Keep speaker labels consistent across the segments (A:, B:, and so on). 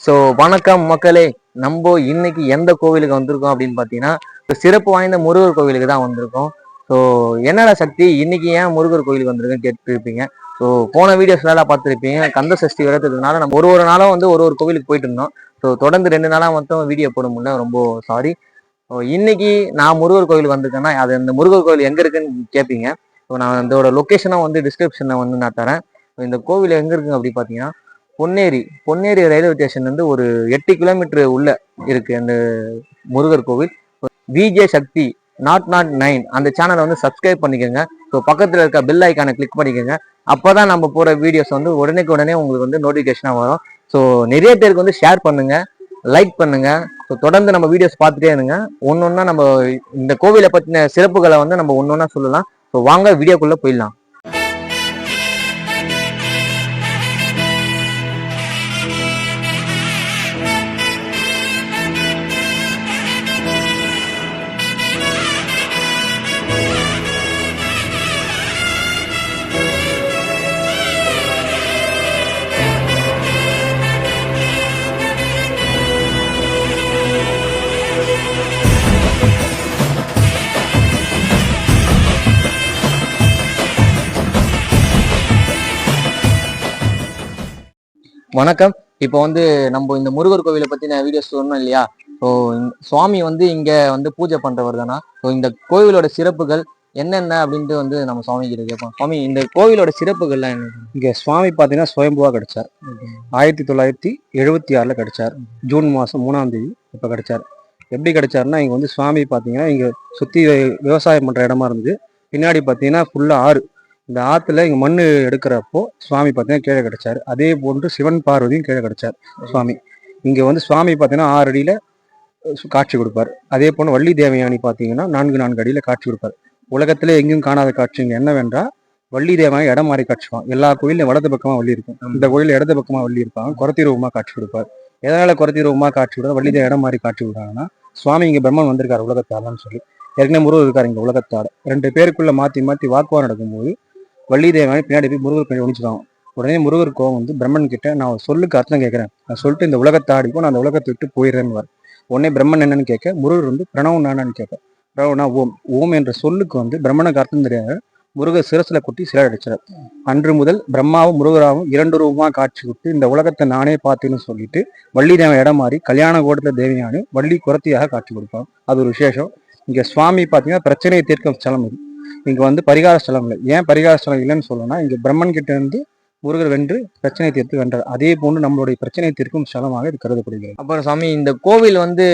A: So வணக்கம் மக்களே. நம்ம இன்னைக்கு எந்த கோவிலுக்கு வந்திருக்கோம் அப்படின்னு பார்த்தீங்கன்னா சிறப்பு வாய்ந்த முருகர் கோவிலுக்கு தான் வந்திருக்கோம். ஸோ என்னடா சக்தி? இன்னைக்கு ஏன் முருகர் கோவிலுக்கு வந்திருக்குன்னு கேட்டுருப்பீங்க. ஸோ போன வீடியோஸ்லாம் பார்த்துருப்பீங்க. கந்த சஷ்டி விரதத்துக்குனால நம்ம ஒரு ஒரு நாளும் வந்து ஒரு ஒரு கோவிலுக்கு போயிட்டு இருந்தோம். ஸோ தொடர்ந்து ரெண்டு நாளாக மட்டும் வீடியோ போட முடியல. ரொம்ப சாரி இன்னைக்கு நான் முருகர் கோவில் வந்திருக்கேன்னா அது அந்த முருகர் கோவில் எங்கே இருக்குன்னு கேட்பீங்க ஸோ நான் இதோட லொக்கேஷனை வந்து டிஸ்கிரிப்ஷனில் வந்து நான் தரேன். இந்த கோவில் எங்கே இருக்குங்க அப்படி பார்த்தீங்கன்னா பொன்னேரி பொன்னேரி ரயில்வே ஸ்டேஷன் வந்து ஒரு எட்டு கிலோமீட்டர் உள்ள இருக்கு அந்த முருகர் கோவில். VJ Sakthi naught naught nine அந்த சேனலை வந்து சப்ஸ்கிரைப் பண்ணிக்கோங்க. ஸோ பக்கத்தில் இருக்க பெல் ஐக்கானை கிளிக் பண்ணிக்கோங்க. அப்பதான் நம்ம போகிற வீடியோஸ் வந்து உடனேக்கு உடனே உங்களுக்கு வந்து நோட்டிஃபிகேஷனாக வரும். ஸோ நிறைய பேருக்கு வந்து ஷேர் பண்ணுங்கள் லைக் பண்ணுங்கள் ஸோ தொடர்ந்து நம்ம வீடியோஸ் பார்த்துட்டே இருங்க. ஒன்று ஒன்றா நம்ம இந்த கோவிலை பற்றின சிறப்புகளை வந்து நம்ம ஒன்று ஒன்றா சொல்லலாம். ஸோ வாங்க வீடியோக்குள்ளே போயிடலாம். வணக்கம். இப்போ வந்து நம்ம இந்த முருகர் கோவிலை பத்தின வீடியோஸ் சொன்னோம் இல்லையா? ஸோ சுவாமி வந்து இங்க வந்து பூஜை பண்றவர் தானா? ஸோ இந்த கோவிலோட சிறப்புகள் என்னென்ன அப்படின்ட்டு வந்து நம்ம சுவாமி கிட்ட கேட்போம். சுவாமி இந்த கோவிலோட சிறப்புகள்லாம் என்ன?
B: இங்க சுவாமி பார்த்தீங்கன்னா சுயம்புவா கிடைச்சார். ஆயிரத்தி தொள்ளாயிரத்தி எழுபத்தி ஆறில் கிடைச்சார். ஜூன் மாதம் மூணாம் தேதி இப்போ கிடைச்சார். எப்படி கிடைச்சாருன்னா இங்கே வந்து சுவாமி பார்த்தீங்கன்னா இங்கே சுற்றி விவசாயம் பண்ணுற இடமா இருந்தது. பின்னாடி பார்த்தீங்கன்னா ஃபுல்லாக ஆறு இந்த ஆற்றுல இங்கே மண் எடுக்கிறப்போ சுவாமி பார்த்தீங்கன்னா கீழே கிடைச்சார். அதே போன்று சிவன் பார்வதியும் கீழே கிடைச்சார் சுவாமி. இங்கே வந்து சுவாமி பார்த்தீங்கன்னா ஆறு அடியில் காட்சி கொடுப்பார். அதே போன்று வள்ளி தேவயானி பார்த்தீங்கன்னா நான்கு நான்கு அடியில் காட்சி கொடுப்பார். உலகத்திலே எங்கேயும் காணாத காட்சிங்க என்னவென்றால் வள்ளி தேவன் இடம் மாறி காட்சிவான் எல்லா கோயிலும் வலது பக்கமா வள்ளி இருக்கும். இந்த கோயில் இடது பக்கமா வள்ளி இருப்பாங்க. குறத்தி ரூபமா காட்சி கொடுப்பார். எதனால குறத்தி ரூபமா காட்சி விடுறா? வள்ளி இடம் மாறி காட்சி விடுறாங்கன்னா சுவாமி இங்க பிரம்மன் வந்திருக்காரு உலகத்தாலன்னு சொல்லி. ஏற்கனவே முருகர் இருக்காரு இங்க உலகத்தால ரெண்டு பேருக்குள்ள மாத்தி மாத்தி வாக்குவாதம் நடக்கும்போது வள்ளிதேவன் பின்னாடி போய் முருகர் பின்னாடி ஒழிச்சுக்காங்க உடனே முருகர் கோவம் வந்து பிரம்மன் கிட்ட நான் ஒரு சொல்லுக்கு அர்த்தம் கேட்கிறேன். நான் சொல்லிட்டு இந்த உலகத்தை ஆடிப்போ நான் அந்த உலகத்தை விட்டு போயிடுறேன்னு உடனே பிரம்மன் என்னன்னு கேட்க முருகர் வந்து பிரணவம் நானான்னு கேட்க பிரணவனா ஓம் ஓம் என்ற சொல்லுக்கு வந்து பிரம்மனுக்கு அர்த்தம் தெரியாது முருகர் சிரசுல கொட்டி சிலை அடிச்சார். அன்று முதல் பிரம்மாவும் முருகராவும் இரண்டு ரூபமாக காட்சி விட்டு இந்த உலகத்தை நானே பார்த்தேன்னு சொல்லிட்டு வள்ளி தேவன் இடம் மாறி கல்யாண கோடத்தில் தேவியானு வள்ளி குரத்தியாக காட்சி கொடுப்பான். அது ஒரு விசேஷம். இங்கே சுவாமி பார்த்தீங்கன்னா பிரச்சனையை தீர்க்கும் சலம் இது. இங்க வந்து பரிகார ஸ்தலம் இல்லை. ஏன் பரிகார ஸ்தலம் இல்லைன்னு சொல்லணும்னா இங்க பிரம்மன் கிட்ட இருந்து முருகர் வென்று பிரச்சனை தீர்த்து வென்றார். அதே போன்று நம்மளுடைய பிரச்சனை தீர்க்கும் ஸ்தலமாக இது கருதப்படுகிறது.
A: அப்புறம் சாமி இந்த கோவில் வந்து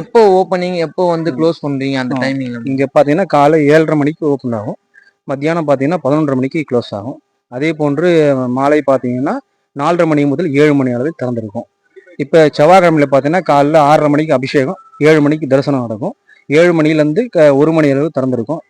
A: எப்போ ஓப்பனிங் எப்போ வந்து க்ளோஸ் பண்றீங்க அந்த. டைமிங்
B: இங்க பாத்தீங்கன்னா காலை ஏழரை மணிக்கு ஓப்பன் ஆகும். மத்தியானம் பாத்தீங்கன்னா பதினொன்றரை மணிக்கு க்ளோஸ் ஆகும். அதே போன்று மாலை பாத்தீங்கன்னா நாலரை மணி முதல் ஏழு மணி அளவு திறந்திருக்கும். இப்போ செவ்வாய்க்கிழமையில பார்த்தீங்கன்னா காலைல ஆறரை மணிக்கு அபிஷேகம் ஏழு மணிக்கு தரிசனம் நடக்கும். ஏழு மணிலேருந்து ஒரு மணி அளவு திறந்திருக்கும்.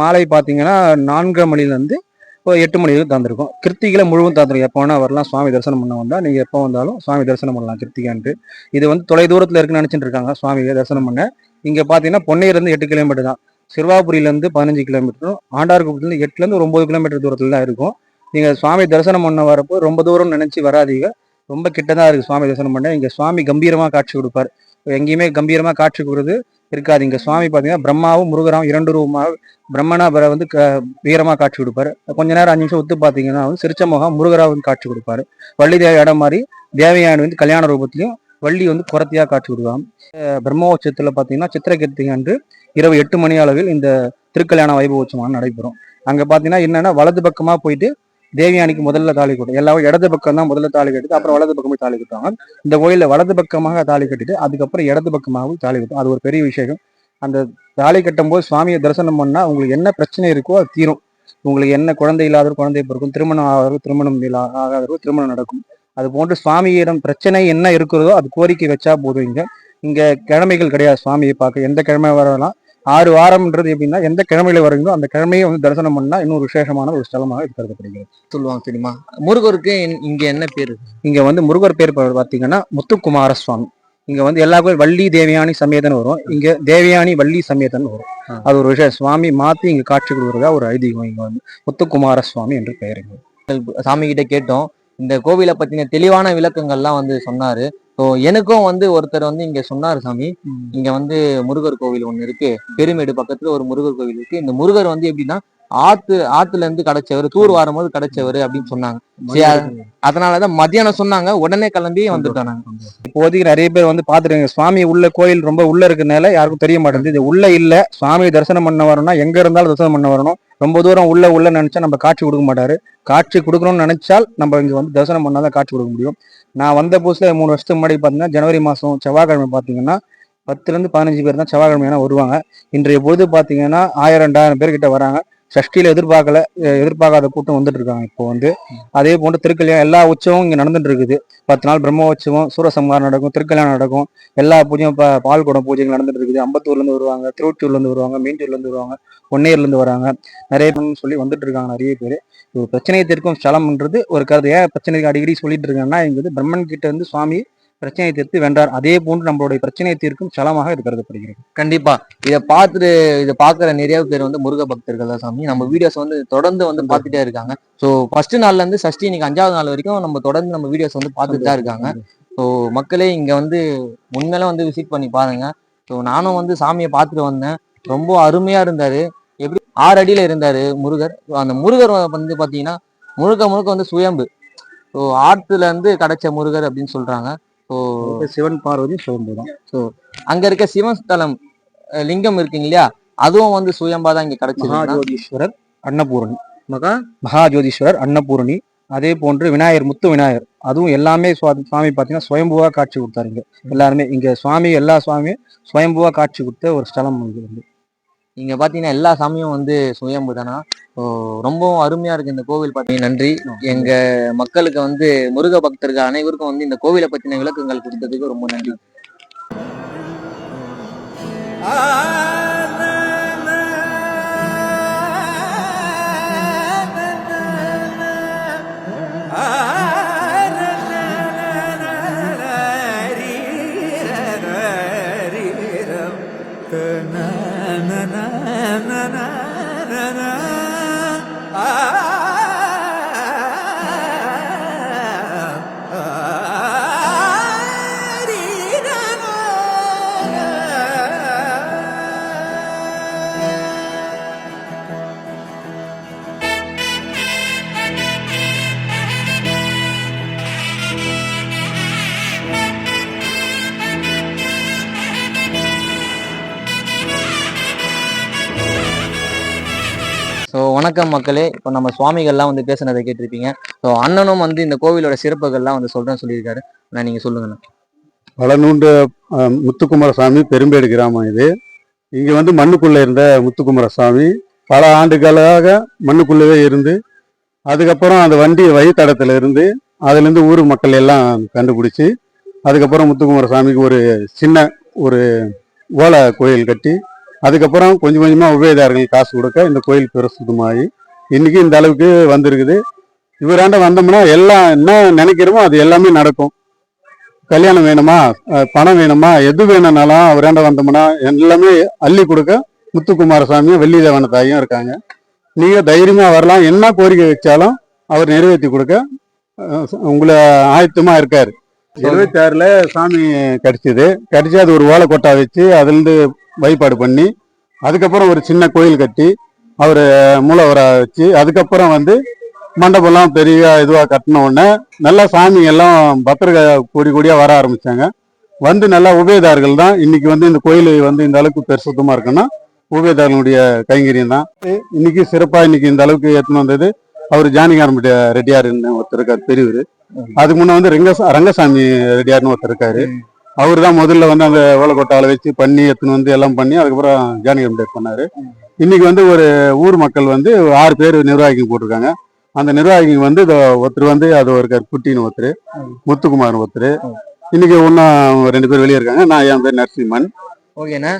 B: மாலை பார்த்தீங்கன்னா நான்கரை மணிலேருந்து இப்போ எட்டு மணி வரைக்கும் தந்திருக்கும் கிருத்திகளை முழுவதும் தந்துருக்கும் எப்போ வேணால் வரலாம். சுவாமி தரிசனம் பண்ண வந்தால் நீங்கள் எப்போ வந்தாலும் சுவாமி தரிசனம் பண்ணலாம் கிருத்திகான்ட்டு. இது வந்து தொலை தூரத்தில் இருக்குன்னு நினச்சிட்டு இருக்காங்க. சுவாமியை தரிசனம் பண்ண. இங்கே பார்த்தீங்கன்னா பொன்னையிலேருந்து எட்டு கிலோமீட்டர் தான். சிறுவாபுரியிலேருந்து பதினஞ்சு கிலோமீட்டரும் ஆண்டார்குப்பத்துலேருந்து எட்டுலேருந்து ஒரு ஒம்பது கிலோமீட்டர் தூரத்தில் தான் இருக்கும். நீங்கள் சுவாமி தரிசனம் பண்ண வரப்போ ரொம்ப தூரம் நினச்சி வராதீங்க. ரொம்ப கிட்ட தான் இருக்குது சுவாமி தரிசனம் பண்ண. இங்கே சுவாமி கம்பீரமாக காட்சி கொடுப்பார். எங்கேயுமே கம்பீரமாக காட்சி கொடுக்குறது இருக்காது இங்கே சுவாமி பார்த்தீங்கன்னா பிரம்மாவும் முருகராவும் இரண்டு ரூபமாக பிரம்மனா பிற வந்து க வீரமாக காட்சி கொடுப்பாரு. கொஞ்ச நேரம் அஞ்சு நிமிஷம் ஒத்து பார்த்தீங்கன்னா வந்து சிரிச்ச முகம் வந்து காட்சி கொடுப்பாரு. வள்ளி தேவி இடம் மாதிரி தேவயானி வந்து கல்யாண ரூபத்திலையும் வள்ளி வந்து குரத்தியாக காட்சி கொடுப்பாங்க அஹ் பிரம்மோற்சவத்தில் பார்த்தீங்கன்னா சித்திரை அன்று இரவு எட்டு மணி அளவில் இந்த திருக்கல்யாண வைபவோற்சவம் நடைபெறும். அங்கே பார்த்தீங்கன்னா என்னென்னா வலது பக்கமாக போயிட்டு தேவியானிக்கு முதல்ல தாலி கட்டும் எல்லாரும் இடது பக்கம் தான் முதல்ல தாலி கட்டிட்டு அப்புறம் வலது பக்கம் போய் தாலி கட்டுவாங்க. இந்த கோயிலில் வலது பக்கமாக தாலி கட்டிட்டு அதுக்கப்புறம் இடது பக்கமாகவும் தாலி கட்டும். அது ஒரு பெரிய விஷயம் அந்த தாலி கட்டும் போது சுவாமியை தரிசனம் பண்ணால் உங்களுக்கு என்ன பிரச்சனை இருக்கோ அது தீரும். உங்களுக்கு என்ன குழந்தை இல்லாதவர் குழந்தை பிறக்கும் திருமணம் ஆகாதவர் திருமணம் இல்லா- திருமணம் நடக்கும். அது போன்று சுவாமியிடம் பிரச்சனை என்ன இருக்கிறதோ அது கோரிக்கை வச்சா போதும் இங்கே. இங்கே கிழமைகள் கிடையாது சுவாமியை பார்க்க. எந்த கிழமை வரலாம்? ஆறு வாரம்ன்றது எப்படின்னா எந்த கிழமையில வருங்களோ அந்த கிழமையை வந்து தரிசனம் பண்ணா இன்னொரு விசேஷமான ஒரு ஸ்தலமாக இது கருதப்படுகிறது.
A: சொல்லுவாங்க தெரியுமா? முருகருக்கு இங்க- இங்க என்ன பேரு?
B: இங்க வந்து முருகர் பேர் பாத்தீங்கன்னா முத்துக்குமார சுவாமி இங்க வந்து எல்லா கோயில் வள்ளி தேவயானி சமேதன் வரும். இங்க தேவயானி வள்ளி சமேதன் வரும். அது ஒரு விஷயம் சுவாமி மாத்தி இங்க காட்சி கொடுக்குறதா ஒரு ஐதீகம். இங்க வந்து முத்துக்குமார சுவாமி என்று பெயர். இங்க
A: சாமி கிட்ட கேட்டோம். இந்த கோவிலை பத்தின தெளிவான விளக்கங்கள்லாம் வந்து சொன்னாரு. ஸோ எனக்கும் வந்து ஒருத்தர் வந்து இங்க சொன்னாரு சாமி. இங்க வந்து முருகர் கோவில் ஒண்ணு இருக்கு. பெருமேடு பக்கத்துல ஒரு முருகர் கோவில் இருக்கு. இந்த முருகர் வந்து எப்படின்னா ஆத்து ஆத்துல இருந்து கிடைச்சவர் தூர் வாரும்போது கிடைச்சவர் அப்படின்னு சொன்னாங்க. அதனாலதான் மத்தியானம் சொன்னாங்க உடனே கிளம்பி வந்துட்டோம் நாங்க.
B: இப்போதைக்கு நிறைய பேர் வந்து பாத்துருக்காங்க சுவாமி உள்ள கோயில் ரொம்ப உள்ள இருக்கனால யாருக்கும் தெரிய மாட்டேங்குது. இது உள்ள இல்ல சுவாமி தரிசனம் பண்ண வரணும்னா எங்க இருந்தாலும் தரிசனம் பண்ண வரணும். ரொம்ப தூரம் உள்ள உள்ள நினைச்சா நம்ம காட்சி கொடுக்க மாட்டாரு. காட்சி கொடுக்கணும்னு நினைச்சால் நம்ம இங்க வந்து தரிசனம் பண்ணாதான் காட்சி கொடுக்க முடியும். நான் வந்த புதுசில் மூணு வருஷத்துக்கு முன்னாடி பார்த்தீங்கன்னா ஜனவரி மாதம் செவ்வாய்க்கிழமை பார்த்தீங்கன்னா பத்துலேருந்து பதினஞ்சு பேர் தான் செவ்வாய்க்கிழமையான வருவாங்க. இன்றைய பொழுது பார்த்தீங்கன்னா ஆயிரம் ரெண்டாயிரம் பேர்கிட்ட வராங்க. சஷ்டியில் எதிர்பார்க்கல எதிர்பார்க்காத கூட்டம் வந்துட்டு இருக்காங்க இப்போ வந்து. அதே போன்று திருக்கல்யாணம் எல்லா உற்சவம் இங்கே நடந்துட்டு இருக்குது. பத்து நாள் பிரம்ம உற்சவம் சூரசம்ஹாரம் நடக்கும் திருக்கல்யாணம் நடக்கும். எல்லா பூஜையும் இப்போ பால் குடம் பூஜைகள் நடந்துட்டு இருக்குது. அம்பத்தூர்லேருந்து வருவாங்க திருவொற்றியூர்லேருந்து வருவாங்க மீஞ்சூர்லேருந்து வருவாங்க பொன்னேர்லேருந்து வராங்க. நிறைய பேர் சொல்லி வந்துட்டு இருக்காங்க நிறைய பேர். ஒரு பிரச்சனையை தீர்க்கும் ஸ்தலம்ன்றது ஒரு கருத்து. ஏன் பிரச்சனைக்கு அடிக்கடி சொல்லிட்டு இருக்காங்கன்னா இங்கே வந்து பிரம்மன் கிட்ட இருந்து சுவாமி பிரச்சனையை தீர்த்து வென்றார். அதே போன்று நம்மளுடைய பிரச்சனையை தீர்க்கும் ஸ்தலமாக இது கருதப்படுகிறது.
A: கண்டிப்பா. இதை பார்த்துட்டு இதை பாக்குற நிறைய பேர் வந்து முருக பக்தர்கள் தான் சாமி. நம்ம வீடியோஸ் வந்து தொடர்ந்து வந்து பார்த்துட்டே இருக்காங்க. ஸோ ஃபர்ஸ்ட் நாள்ல இருந்து சஷ்டி இன்னைக்கு அஞ்சாவது நாள் வரைக்கும் நம்ம தொடர்ந்து நம்ம வீடியோஸ் வந்து பார்த்துட்டு தான் இருக்காங்க. ஸோ மக்களே இங்க வந்து உண்மையில வந்து விசிட் பண்ணி பாருங்க. ஸோ நானும் வந்து சாமியை பார்த்துட்டு வந்தேன். ரொம்ப அருமையா இருந்தாரு. எப்படி ஆறு அடியில இருந்தாரு முருகர். அந்த முருகர் வந்து பாத்தீங்கன்னா முழுக்க முழுக்க வந்து சுயம்பு. ஸோ ஆற்றுல இருந்து கிடைச்ச முருகர் அப்படின்னு சொல்றாங்க. ஸோ
B: சிவன் பார்வதி சுயம்பு தான்
A: அங்க இருக்க சிவன் ஸ்தலம் லிங்கம் இருக்குங்க இல்லையா? அதுவும் வந்து சுயம்பா தான் இங்க கிடைச்சிருக்கு.
B: மகாஜோதீஸ்வரர் அன்னபூரணி.
A: மகா?
B: மகாஜோதீஸ்வரர் அன்னபூரணி அதே போன்று விநாயகர் முத்து விநாயகர். அதுவும் எல்லாமே சுவா- சுவாமி பார்த்தீங்கன்னா சுயம்புவா காட்சி கொடுத்தாரு இங்க. எல்லாருமே இங்க சுவாமி எல்லா சுவாமியும் சுயம்புவா காட்சி கொடுத்த ஒரு ஸ்தலம் இது வந்து
A: இங்கே பாத்தீங்கன்னா எல்லா சாமியும் வந்து சுயம்பு தானா? ரொம்பவும் அருமையா இருக்கு இந்த கோவில் பார்த்தீங்கன்னா நன்றி. எங்க மக்களுக்கு வந்து முருக பக்தர்கள் அனைவருக்கும் வந்து இந்த கோவிலை பத்தின விளக்கங்கள் கொடுத்ததுக்கு ரொம்ப நன்றி. வணக்கம் மக்களே. இப்போ நம்ம சுவாமிகள்லாம் வந்து பேசுனதை கேட்டிருப்பீங்க. ஸோ அண்ணனும் வந்து இந்த கோவிலோட சிறப்புகள்லாம் வந்து சொல்றேன் சொல்லியிருக்காரு. நான் நீங்க சொல்லுங்கண்ணா
C: வளநூண்டு முத்துக்குமாரசாமி பெரும்பேடு கிராமம் இது. இங்க வந்து மண்ணுக்குள்ளே இருந்த முத்துக்குமாரசாமி பல ஆண்டுகளாக மண்ணுக்குள்ளவே இருந்து அதுக்கப்புறம் அந்த வண்டி வழித்தடத்துல இருந்து அதுலேருந்து ஊர் மக்கள் எல்லாம் கண்டுபிடிச்சி அதுக்கப்புறம் முத்துக்குமாரசாமிக்கு ஒரு சின்ன ஒரு ஓலை கோயில் கட்டி அதுக்கப்புறம் கொஞ்சம் கொஞ்சமாக உபயதாரர்கள் காசு கொடுக்க இந்த கோயில் பிரசுத்தமாகி இன்றைக்கி இந்த அளவுக்கு வந்திருக்குது. இவராண்ட வந்தோம்னா எல்லாம் என்ன நினைக்கிறோமோ அது எல்லாமே நடக்கும். கல்யாணம் வேணுமா? பணம் வேணுமா? எது வேணும்னாலும் அவராண்ட வந்தோம்னா எல்லாமே அள்ளி கொடுக்க முத்துக்குமாரசாமியும் வெள்ளிதேவன தாயும் இருக்காங்க. நீங்கள் தைரியமாக வரலாம். என்ன கோரிக்கை வச்சாலும் அவர் நிறைவேற்றி கொடுக்க உங்களை ஆயத்தமாக இருக்கார். இருபத்தி சாமி கிடச்சிது. கிடைச்சி அது ஒரு ஓலை கொட்டா வச்சு அதுலேருந்து வழிபாடு பண்ணி அதுக்கப்புறம் ஒரு சின்ன கோயில் கட்டி அவர் மூலவரா வச்சு அதுக்கப்புறம் வந்து மண்டபம்லாம் பெரிய இதுவா கட்டின உடனே நல்லா சாமி எல்லாம் பத்திரிகை கூடி கூடியா வர ஆரம்பிச்சாங்க. வந்து நல்லா உபயதாரர்கள் தான். இன்னைக்கு வந்து இந்த கோயில் வந்து இந்த அளவுக்கு பெருசுத்தமா இருக்குன்னா உபயதாரர்களுடைய கைங்கரியம் தான். இன்னைக்கு சிறப்பா இன்னைக்கு இந்த அளவுக்கு எடுத்துன்னு வந்தது அவர் ஜானிகாரம்பட்டி ரெட்டியாருன்னு ஒருத்தர் இருக்காரு பெரியவர். அதுக்கு முன்ன வந்து ரெங்க ரங்கசாமி ரெட்டியார்னு ஒருத்தர் இருக்காரு. அவர் தான் முதல்ல வந்து அந்த ஓலக்கொட்டால வச்சு பண்ணி எடுத்துன்னு வந்து எல்லாம் பண்ணி அதுக்கப்புறம் ஜானிகாரம்பட்டி பண்ணாரு. இன்னைக்கு வந்து ஒரு ஊர் மக்கள் வந்து ஆறு பேர் நிர்வாகிகள் போட்டிருக்காங்க. அந்த நிர்வாகிகள் வந்து ஒருத்தர் வந்து அது ஒரு குட்டின்னு ஒருத்தர் முத்துக்குமார் ஒருத்தர். இன்னைக்கு ஒன்னும் ரெண்டு பேர் வெளியே இருக்காங்க. நான் என் பேர் நரசிம்மன்.
A: ஓகேண்ணா.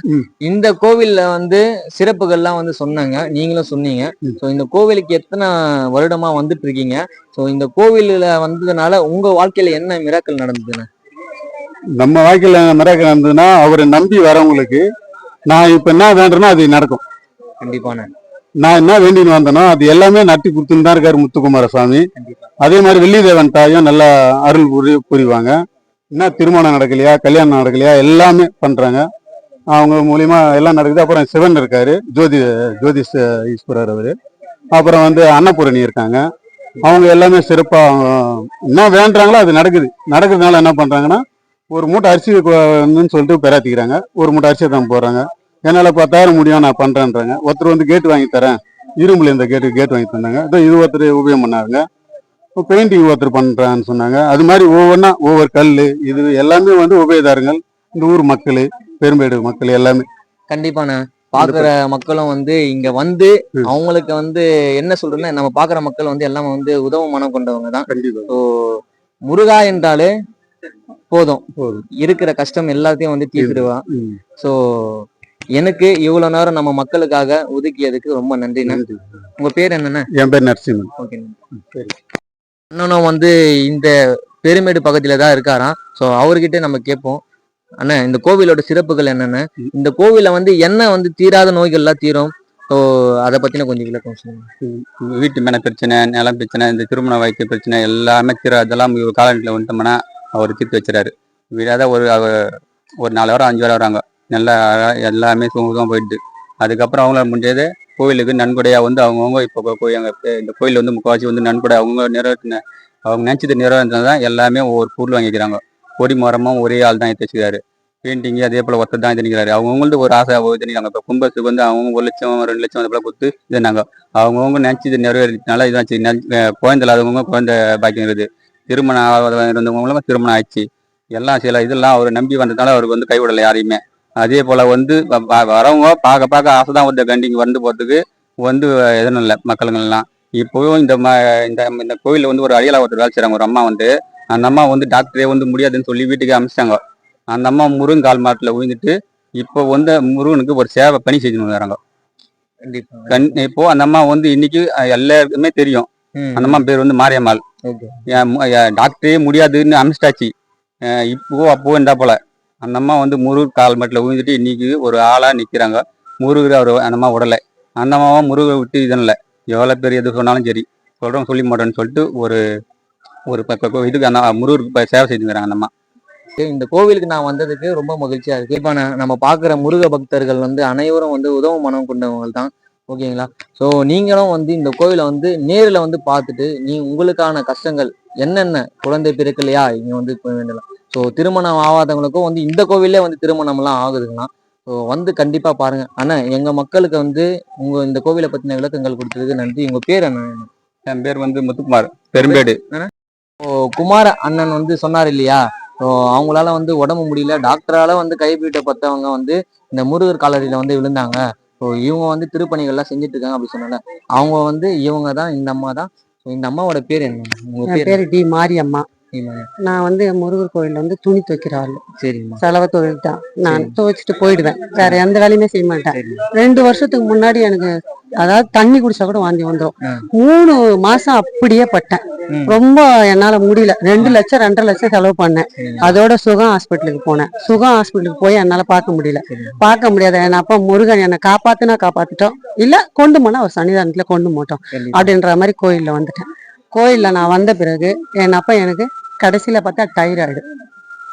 A: இந்த கோவில்ல வந்து சிறப்புகள்லாம் வந்து சொன்னாங்க. நீங்களும் சொன்னீங்க. ஸோ இந்த கோவிலுக்கு எத்தனை வருடமா வந்துட்டு இருக்கீங்க? ஸோ இந்த கோவில்ல வந்ததுனால உங்க வாழ்க்கையில என்ன மிராக்கள் நடந்ததுண்ணா?
C: நம்ம வாழ்க்கையில மிராக்கள் இருந்ததுன்னா அவரை நம்பி வரவங்களுக்கு நான் இப்ப என்ன வேண்டுறேனோ அது நடக்கும்.
A: கண்டிப்பாண்ணே
C: நான் என்ன வேண்டின்னு வந்தனோ அது எல்லாமே நடத்தி கொடுத்துன்னு தான் இருக்காரு முத்துக்குமாரசாமி அதே மாதிரி வெள்ளிதேவன் தாயும் நல்லா அருள் புரி புரிவாங்க. என்ன திருமணம் நடக்கலையா கல்யாணம் நடக்கலையா எல்லாமே பண்றாங்க. அவங்க மூலியமா எல்லாம் நடக்குது. அப்புறம் சிவன் இருக்காரு ஜோதி ஜோதி ஈஸ்வரர் அவரு. அப்புறம் வந்து அன்னபூரணி இருக்காங்க. அவங்க எல்லாமே சிறப்பா அவங்க என்ன வேண்டுறாங்களோ அது நடக்குது. நடக்கிறதுனால என்ன பண்றாங்கன்னா ஒரு மூட்டை அரிசி வேணும்னு சொல்லிட்டு பெறாத்திக்கிறாங்க ஒரு மூட்டை அரிசி தான் போடுறாங்க. என்னால பத்தாயிரம் முடியும் நான் பண்றேன்றாங்க. ஒருத்தர் வந்து கேட் வாங்கி தரேன். இரும்புல இந்த கேட்டு கேட் வாங்கி தந்தாங்க. இதோ இது ஒருத்தர் உபயோகம் பண்ணாங்க பெயிண்டிங் ஒருத்தர் பண்றான்னு சொன்னாங்க. அது மாதிரி ஒவ்வொன்றா ஒவ்வொரு கல் இது எல்லாமே வந்து உபயோகதாரங்கள் இந்த ஊர் மக்கள் பெரும்பேடு மக்கள் எல்லாமே.
A: கண்டிப்பாண்ணே. பாக்குற மக்களும் வந்து இங்க வந்து. அவங்களுக்கு வந்து என்ன சொல்றதுன்னா நம்ம பாக்குற மக்கள் வந்து எல்லாமே வந்து உதவும் மனம் கொண்டவங்க தான். முருகா என்றாலே போதும். இருக்கிற கஷ்டம் எல்லாத்தையும் வந்து தீர்த்துடுவான்
C: ம்.
A: ஸோ எனக்கு இவ்வளவு நேரம் நம்ம மக்களுக்காக ஒதுக்கியதுக்கு ரொம்ப நன்றிண்ணே.
C: நன்றி.
A: உங்க பேர் என்னண்ணே?
C: என் பேர் நரசிம்மன்.
A: அண்ணனும் வந்து இந்த பெருமேடு பக்கத்துல தான் இருக்காராம். ஸோ அவர்கிட்ட நம்ம கேட்போம். அண்ணா இந்த கோவிலோட சிறப்புகள் என்னென்ன? இந்த கோவில்ல வந்து என்ன வந்து தீராத நோய்கள்லாம் தீரும்? ஸோ அதை பத்தின கொஞ்சம் விளக்கம்
D: வீட்டு மேன பிரச்சனை நிலம் பிரச்சனை இந்த திருமண வாழ்க்கை பிரச்சனை எல்லாமே தீர அதெல்லாம் காலகட்டத்தில் வந்துட்டோம்னா அவர் தீர்த்து வச்சுறாரு. விடாத ஒரு அவர் ஒரு நாலு வாரம் அஞ்சு வாரம் வராங்க. நல்லா எல்லாமே சுமூகமாக போயிடுது. அதுக்கப்புறம் அவங்களால முடிஞ்சது கோவிலுக்கு நன்கொடையா வந்து அவங்கவுங்க இப்போ கோ- அங்கே இந்த கோயில் வந்து முக்கால்வாசி வந்து நன்கொடை அவங்க நிறைவேற்றின அவங்க நினச்சது நிறைவேற்றினது தான் எல்லாமே ஒவ்வொரு பொருள் வாங்கிக்கிறாங்க. கொடி மரமும் ஒரே ஆள் தான் எடுத்து வச்சுக்கிறாரு. பெயிண்டிங் அதே போல் ஒருத்தர் தான் திணிக்கிறாரு அவங்கவுங்களுக்கு ஒரு ஆசை திணிக்கிறாங்க இப்போ கும்பத்துக்கு வந்து அவங்க ஒரு லட்சம் ரெண்டு லட்சம் அது போல கொடுத்து இதுனாங்க அவங்கவுங்க நினைச்சது நிறைவேறினால இதாச்சு நெ- குழந்தை இல்லாதவங்க குழந்தை பாக்கியம் இருக்குது. திருமணம் ஆகாத இருந்தவங்களும் திருமணம் ஆயிடுச்சு. எல்லாம் சில இதெல்லாம் அவர் நம்பி வந்ததால அவருக்கு வந்து கைவிடலை யாரையுமே. அதே போல வந்து வரவங்க பார்க்க பார்க்க ஆசை தான் வந்து கண்டிங்க வந்து போறதுக்கு. வந்து எதுவும் இல்லை மக்களுங்கெல்லாம். இப்போவும் இந்த ம இந்த இந்த கோயிலில் வந்து ஒரு அடியாள ஒருத்தர் வேலை செய்கிறாங்க ஒரு அம்மா வந்து அந்த அம்மா வந்து டாக்டரே வந்து முடியாதுன்னு சொல்லி வீட்டுக்கு அனுப்பிச்சிட்டாங்க அந்த அம்மா முருங்கால் மாட்டில் விழுந்துட்டு இப்போ வந்து முருகனுக்கு ஒரு சேவை பணி செஞ்சுன்னு வராங்க. கண் இப்போ அந்த அம்மா வந்து இன்னைக்கு எல்லாருக்குமே தெரியும். அந்த அம்மா பேர் வந்து மாரியம்மாள். டாக்டரே முடியாதுன்னு அமிச்சிட்டாச்சு. அஹ் இப்போ அப்போ இருந்தா போல. அந்த அம்மா வந்து முருகர் கால் மட்டில் விழுந்துட்டு இன்னைக்கு ஒரு ஆளா நிக்கிறாங்க. முருகர் அவர் அந்த அம்மா விடலை அந்த அம்மாவும் முருகரை விட்டு இதனில்ல எவ்வளோ பேர் எது சொன்னாலும் சரி. சொல்றோம் சொல்லி மாட்டோன்னு சொல்லிட்டு ஒரு ஒரு இதுக்கு அந்த முருகருக்கு இப்ப சேவை செஞ்சுக்கிறாங்க அந்த அம்மா.
A: இந்த கோவிலுக்கு நான் வந்ததுக்கு ரொம்ப மகிழ்ச்சியா இருக்கு. இப்ப நம்ம பாக்குற முருக பக்தர்கள் வந்து அனைவரும் வந்து உதவும் மனம் கொண்டவங்க தான் ஓகேங்களா? ஸோ நீங்களும் வந்து இந்த கோவிலை வந்து நேரில் வந்து பார்த்துட்டு நீ உங்களுக்கான கஷ்டங்கள் என்னென்ன குழந்தை பிறக்கலையா? இங்க வந்து போய் வேண்டலாம் ஸோ திருமணம் ஆகாதவங்களுக்கும் வந்து இந்த கோவிலே வந்து திருமணம்லாம் ஆகுதுங்கண்ணா. ஸோ வந்து கண்டிப்பா பாருங்க. அண்ணா எங்க மக்களுக்கு வந்து உங்க இந்த கோவிலை பத்தின விளக்கங்கள் கொடுத்ததுக்கு நன்றி. உங்க பேர் என்ன?
D: என் பேர் வந்து முத்துக்குமார். பெரும்பேடு.
A: இப்போ குமார அண்ணன் வந்து சொன்னார் இல்லையா? ஸோ அவங்களால வந்து உடம்பு முடியல. டாக்டரால வந்து கைப்பீட்ட பத்தவங்க வந்து இந்த முருகர் காலடியில வந்து விழுந்தாங்க. ஸோ இவங்க வந்து திருப்பணிகள்லாம் செஞ்சுட்டு இருக்காங்க அப்படி சொன்னாங்க அவங்க வந்து இவங்க தான் இந்த அம்மா தான். இந்த அம்மாவோட பேர் என்ன? உங்க பேர்
E: டி மாரியம்மா? நான் வந்து முருகர் கோயில்ல வந்து துணி துவைக்கிற ஆளு. செலவு தொழில் தான் நான். துவைச்சிட்டு போயிடுவேன். வேற எந்த வேலையுமே செய்ய மாட்டேன். ரெண்டு வருஷத்துக்கு முன்னாடி எனக்கு அதாவது தண்ணி குடிச்சா கூட வாந்தி வந்துரும்.
A: ஆ.
E: மூணு மாசம் அப்படியே பட்டேன். ரொம்ப என்னால முடியல. ரெண்டு லட்சம் ரெண்டரை லட்சம் செலவு பண்ணேன். அதோட சுகம் ஹாஸ்பிட்டலுக்கு போனேன். சுகம் ஹாஸ்பிட்டலுக்கு போய் என்னால பார்க்க முடியல. பார்க்க முடியாத. என் அப்பா முருகன் என்னை காப்பாத்துனா காப்பாத்திட்டோம். இல்ல கொண்டு போனா அவர் சன்னிதானத்துல கொண்டு போட்டோம். அப்படின்ற மாதிரி கோயில்ல வந்துட்டேன். கோயில்ல நான் வந்த பிறகு என் அப்பா எனக்கு கடைசியில பார்த்தா தைராய்டு.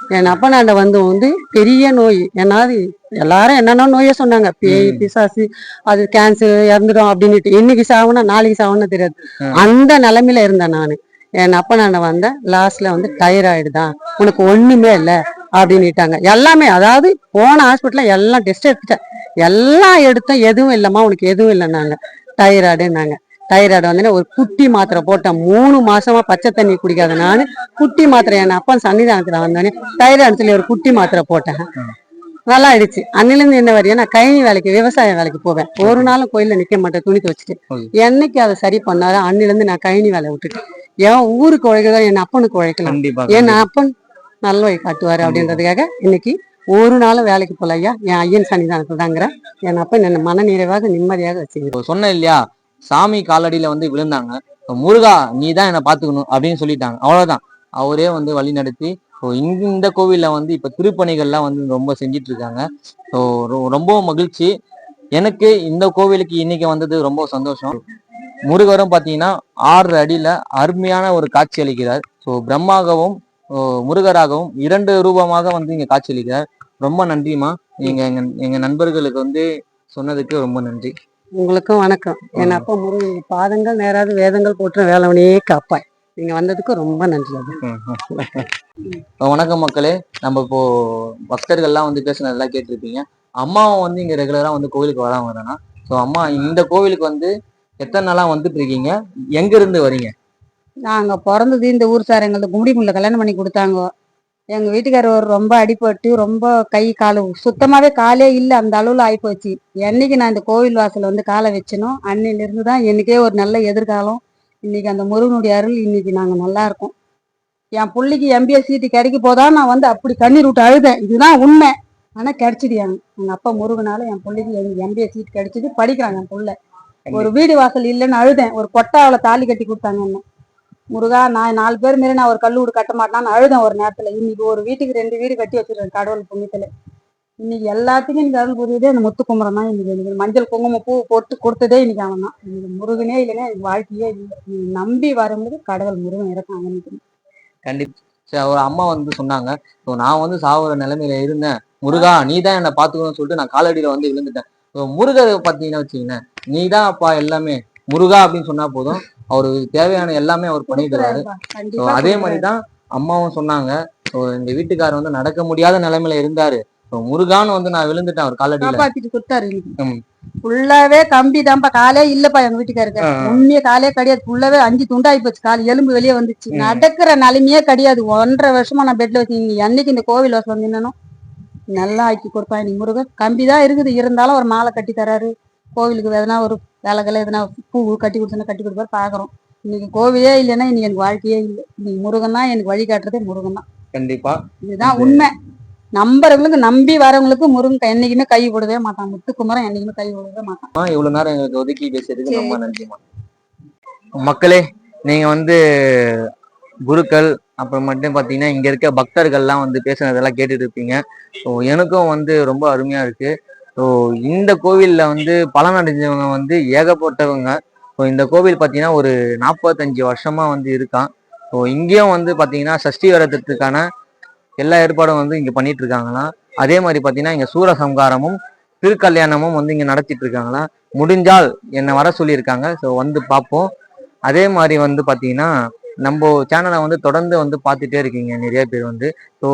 E: என் அப்பா நான் வந்து வந்து பெரிய நோய். என்னாவது எல்லாரும் என்னென்ன நோயை சொன்னாங்க. பேய். பிசாசு அது கேன்சர் இறந்துடும் அப்படின்னுட்டு. இன்னைக்கு சாவுனா நாளைக்கு சாவுன்னா தெரியாது. அந்த நிலைமையில இருந்தேன் நான். என் அப்பா நான் வந்தேன் லாஸ்ட்ல வந்து தைராய்டு தான். உனக்கு ஒண்ணுமே இல்லை அப்படின்னுட்டாங்க. எல்லாமே அதாவது போன ஹாஸ்பிட்டல்ல எல்லாம் டெஸ்ட் எடுத்துட்டேன். எல்லாம் எடுத்தோம் எதுவும் இல்லைம்மா உனக்கு எதுவும் இல்லைன்னாங்க. தைராய்டுன்னாங்க. தைராய்டு வந்து ஒரு குட்டி மாத்திரை போட்டேன் மூணு மாசமா பச்சை தண்ணி குடிக்காத நானு குட்டி மாத்திரை என் அப்பா சன்னிதானத்துல வந்தோடனே தைராய்டு சொல்லி ஒரு குட்டி மாத்திரை போட்டேன். நல்லா ஆயிடுச்சு. அன்னிலிருந்து என்ன வரையும் நான் கழனி வேலைக்கு விவசாய வேலைக்கு போவேன். ஒரு நாளும் கோயில்ல நிக்க மாட்டேன் துணி துவச்சிட்டு. என்னைக்கு அதை சரி பண்ணாரோ அன்னிலிருந்து நான் கழனி வேலையை விட்டுட்டேன். என் ஊருக்கு உழைக்கதான் என் அப்பனுக்கு உழைக்கலாம். என் அப்பன் நல்ல வழி காட்டுவாரு அப்படின்றதுக்காக இன்னைக்கு ஒரு நாளும் வேலைக்கு போல ஐயா என் ஐயன் சன்னிதானத்துல தாங்கிறேன். என் அப்பன் என்ன மன நிறைவாக நிம்மதியாக வச்சுக்கிறேன்.
A: சொன்னேன் இல்லையா? சாமி காலடியில வந்து விழுந்தாங்க. முருகா நீ தான் என்னை பாத்துக்கணும் அப்படின்னு சொல்லிட்டாங்க. அவ்வளவுதான். அவரே வந்து வழி நடத்தி ஸோ இங்க இந்த கோவில்ல வந்து இப்ப திருப்பணிகள்லாம் வந்து ரொம்ப செஞ்சிட்டு இருக்காங்க ஸோ ரொம்ப மகிழ்ச்சி. எனக்கு இந்த கோவிலுக்கு இன்னைக்கு வந்தது ரொம்ப சந்தோஷம். முருகரும் பார்த்தீங்கன்னா ஆறு அடியில அருமையான ஒரு காட்சி அளிக்கிறார். ஸோ பிரம்மாகவும் முருகராகவும் இரண்டு ரூபமாக வந்து இங்க காட்சி அளிக்கிறார். ரொம்ப நன்றிமா நீங்க எங்கள் எங்க நண்பர்களுக்கு வந்து சொன்னதுக்கு ரொம்ப நன்றி.
E: உங்களுக்கும் வணக்கம். என் அப்பா முருகன் பாதங்கள் நேராது வேதங்கள் போட்டு வேலைவனையே காப்பாய். நீங்க வந்ததுக்கு ரொம்ப நன்றி
A: வணக்கம் மக்களே. நம்ம இப்போ பக்தர்கள்லாம் வந்து பேசுனதெல்லாம் கேட்டிருப்பீங்க. அம்மாவும் வந்து இங்க ரெகுலரா வந்து கோவிலுக்கு வராம வரேன்னா ஸோ அம்மா இந்த கோவிலுக்கு வந்து எத்தனை நாளா வந்துட்டு இருக்கீங்க? எங்க இருந்து வரீங்க?
F: நாங்க பிறந்தது இந்த ஊர் சார் எங்களுக்கு கும்மிடிமுள்ள கல்யாணம் பண்ணி கொடுத்தாங்க. எங்க வீட்டுக்காரர் ரொம்ப அடிபட்டு ரொம்ப கை காலு சுத்தமாவே காலே இல்லை. அந்த அளவுல ஆயிப்போச்சு. என்னைக்கு நான் இந்த கோவில் வாசல்ல வந்து காலை வச்சனோ அன்னையில இருந்து தான் எனக்கே ஒரு நல்ல எதிர்காலம். இன்னைக்கு அந்த முருகனுடைய அருள் இன்னைக்கு நாங்க நல்லா இருக்கோம். என் பிள்ளைக்கு எம்பிஎஸ் சீட்டு கிடைக்க போதா நான் வந்து அப்படி கண்ணீர் விட்டு அழுதேன். இதுதான் உண்மை. ஆனா கிடைச்சிது எங்க எங்க அப்பா முருகனால என் பிள்ளைக்கு எம்பிஎஸ் சீட் கிடைச்சது. படிக்கிறாங்க என் புள்ள. ஒரு வீடு வாசல் இல்லைன்னு அழுதேன். ஒரு கொட்டாவில தாலி கட்டி கொடுத்தாங்க என்ன. முருகா நான் நாலு பேர் மாரி நான் ஒரு கல்லு வீடு கட்ட மாட்டேன்னு அழுதேன் ஒரு நேரத்துல. இன்னைக்கு ஒரு வீட்டுக்கு ரெண்டு வீடு கட்டி வச்சிருக்கேன் கடவுள் புண்ணியத்துல. இன்னைக்கு எல்லாத்துக்கும் எனக்கு அருள் புரியுதே அந்த முத்துக்குமரன் தான் இன்னைக்கு எனக்கு மஞ்சள் குங்குமம் பூ போட்டு கொடுத்ததே இன்னைக்கு அவன் தான். இன்னைக்கு முருகனே இல்லைன்னா எனக்கு வாழ்க்கையே இல்லை. நம்பி வரும்போது கடவுள் முருகன் இறக்காங்க இன்னைக்கு.
A: கண்டிப்பா. சரி ஒரு அம்மா வந்து சொன்னாங்க ஸோ நான் வந்து சாகுற நிலைமையில இருந்தேன். முருகா நீ தான் என்னை பாத்துக்கணும்னு சொல்லிட்டு நான் காலடியில வந்து விழுந்துட்டேன். முருகரை பார்த்தீங்கன்னா வச்சுக்கீங்களேன் நீ தான் அப்பா எல்லாமே. முருகா அப்படின்னு சொன்னா போதும். அவருக்கு தேவையான எல்லாமே அவர் பண்ணிடுறாரு. அதே மாதிரி தான் அம்மாவும் சொன்னாங்க. ஸோ எங்க வீட்டுக்காரர் வந்து நடக்க முடியாத நிலைமையில இருந்தாரு. முருகான்னு வந்து நான் விழுந்துட்டேன் அவர் காலடியில.
F: காப்பாத்திட்டு கொடுத்தாரு. ஃபுல்லாவே கம்பி தான்ப்பா காலே இல்லப்பா எங்க வீட்டுக்காருக்கு. உண்மையே காலே கிடையாது. ஃபுல்லாவே அஞ்சு துண்டாகி போச்சு. கால் எலும்பு வெளியே வந்துச்சு. நடக்கிற நிலைமையே கிடையாது. ஒன்றரை வருஷமா நான் பெட்ல வச்சு என்னைக்கு இந்த கோவில் நின்னனோ? நல்லா ஆக்கி கொடுப்பா நீ முருகன். கம்பி தான் இருக்குது. இருந்தாலும் ஒரு மாலை கட்டி தராரு. கோவிலுக்கு எதனா ஒரு வேலைகளை எதனா பூ கட்டி கொடுத்தனா கட்டி கொடுப்பாரு பாக்குறோம். இன்னைக்கு கோவிலே இல்லைன்னா இன்னைக்கு எனக்கு வாழ்க்கையே இல்லை. இன்னைக்கு முருகன் தான் எனக்கு வழி காட்டுறதே முருகன் தான்.
A: கண்டிப்பா.
F: இதுதான் உண்மை. நம்புறவங்களுக்கு நம்பி வரவங்களுக்கு முருகன் என்னைக்குமே கை விடவே மாட்டான். முத்துக்குமரன் என்னைக்குமே கை விடவே மாட்டான்.
A: இவ்வளவு நேரம் எங்களுக்கு ஒதுக்கி பேசியதுக்கு ரொம்ப நன்றிமா மக்களே நீங்க வந்து குருக்கள் அப்புறம் மட்டும் பார்த்தீங்கன்னா இங்க இருக்க பக்தர்கள்லாம் வந்து பேசுனதெல்லாம் கேட்டுட்டு இருப்பீங்க. ஸோ எனக்கும் வந்து ரொம்ப அருமையா இருக்கு. ஸோ இந்த கோவிலில் வந்து பலனடைஞ்சவங்க வந்து ஏகப்பட்டவங்க. ஸோ இந்த கோவில் பார்த்தீங்கன்னா ஒரு நாற்பத்தஞ்சு வருஷமாக வந்து இருக்கான். ஸோ இங்கேயும் வந்து பார்த்தீங்கன்னா சஷ்டி வரத்துக்கான எல்லா ஏற்பாடும் வந்து இங்கே பண்ணிகிட்ருக்காங்களாம் அதே மாதிரி பார்த்தீங்கன்னா இங்கே சூரசம்காரமும் திருக்கல்யாணமும் வந்து இங்கே நடத்திட்டு இருக்காங்களா முடிஞ்சால் என்னை வர சொல்லியிருக்காங்க. ஸோ வந்து பார்ப்போம் அதே மாதிரி வந்து பார்த்தீங்கன்னா நம்ம சேனலை வந்து தொடர்ந்து வந்து பார்த்துட்டே இருக்கீங்க நிறைய பேர் வந்து. ஸோ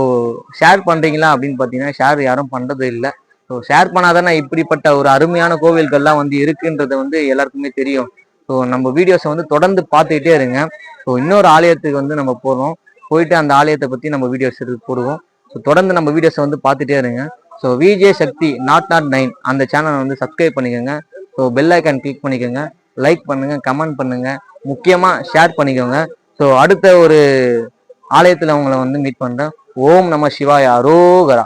A: ஷேர் பண்ணுறீங்களா அப்படின்னு பார்த்தீங்கன்னா ஷேர் யாரும் பண்ணுறது இல்லை. ஸோ ஷேர் பண்ணாதானே இப்படிப்பட்ட ஒரு அருமையான கோவில்கள்லாம் வந்து இருக்குன்றது வந்து எல்லாருக்குமே தெரியும். ஸோ நம்ம வீடியோஸை வந்து தொடர்ந்து பார்த்துக்கிட்டே இருங்க. ஸோ இன்னொரு ஆலயத்துக்கு வந்து நம்ம போகிறோம் போயிட்டு அந்த ஆலயத்தை பற்றி நம்ம வீடியோஸ் போடுவோம். ஸோ தொடர்ந்து நம்ம வீடியோஸை வந்து பார்த்துட்டே இருங்க. So VJ Sakthi naught naught nine அந்த சேனலை வந்து சப்ஸ்கிரைப் பண்ணிக்கோங்க. ஸோ பெல் ஐக்கான் கிளிக் பண்ணிக்கோங்க. லைக் பண்ணுங்க கமெண்ட் பண்ணுங்க. முக்கியமாக ஷேர் பண்ணிக்கோங்க. ஸோ அடுத்த ஒரு ஆலயத்தில் உங்களை வந்து மீட் பண்ணுறேன் ஓம் நம சிவாய அரோகரா.